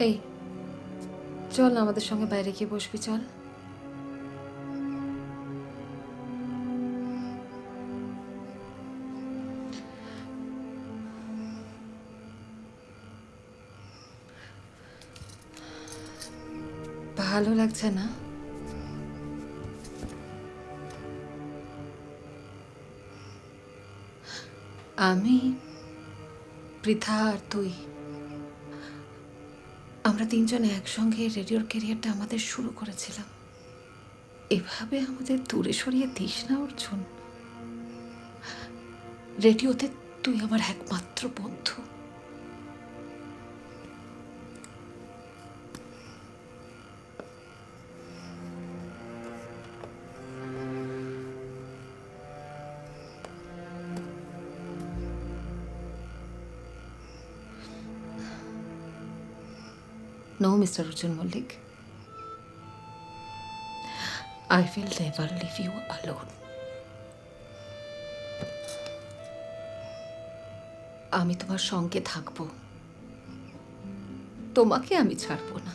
এই, চল আমাদের সঙ্গে বাইরে গিয়ে বসবি, চল। ভালো লাগছে না? আমি, পৃথা আর তুই। আমরা তিনজনে একসঙ্গে রেডিওর কেরিয়ারটা আমাদের শুরু করেছিলাম। এভাবে আমাদের দূরে সরিয়ে দিস না, অর্জুন। রেডিওতে তুই আমার একমাত্র বন্ধু। No, Mr. Arjun Mullik. I will never leave you alone. আমি তোমার সঙ্গে থাকব তোমাকে আমি ছাড়বো না